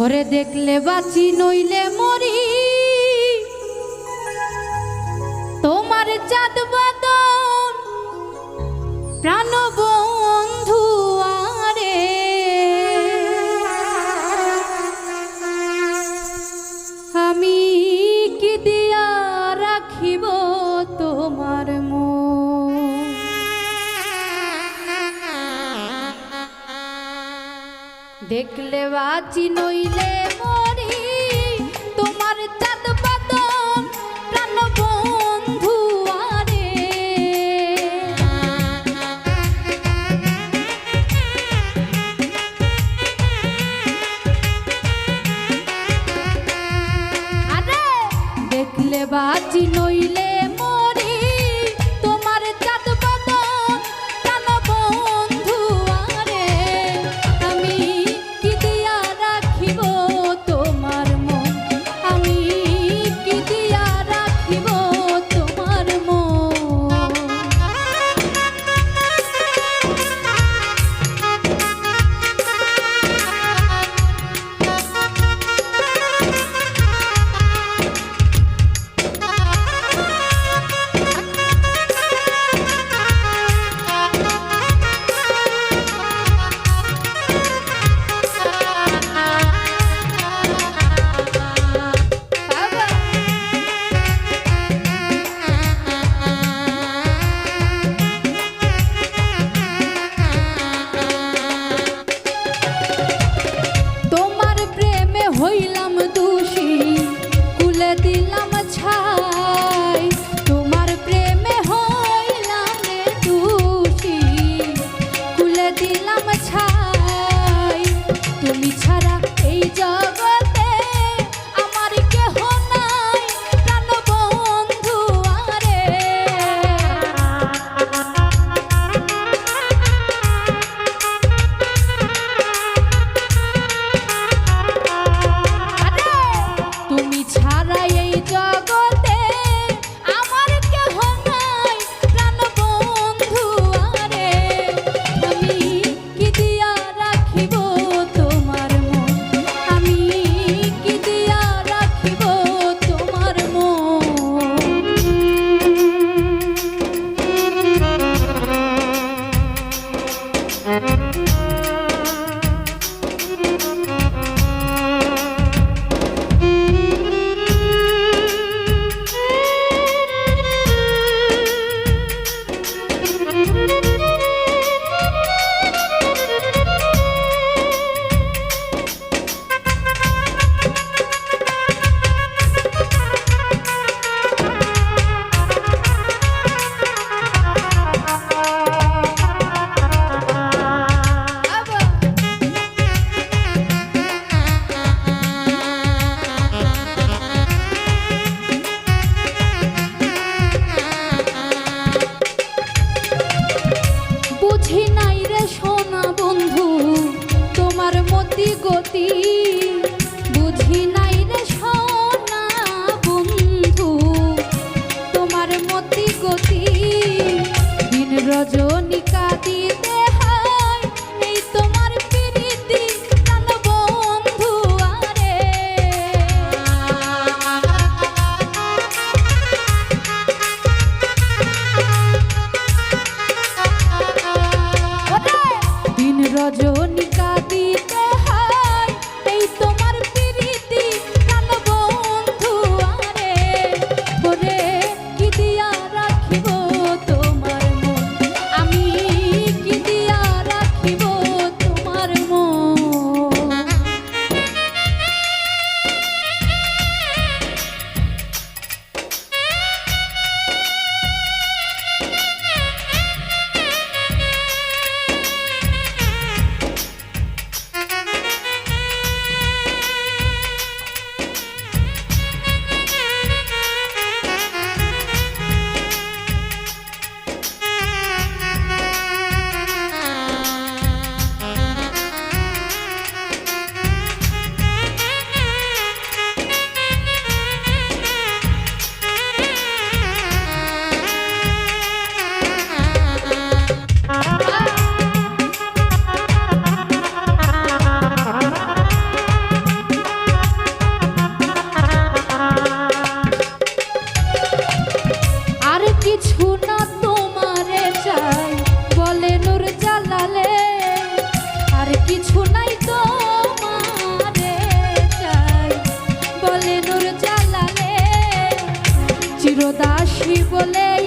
ওরে দেখলে বাঁচি নইলে মরি। তোমার চাঁদ বাদ প্রাণ দেখলে বাচি নইলে মরি। তোমার চাঁদ বাদম প্রাণ বন্ধু আরে দেখলে বাচি নইলে গতি গতি। রোদাসী বলে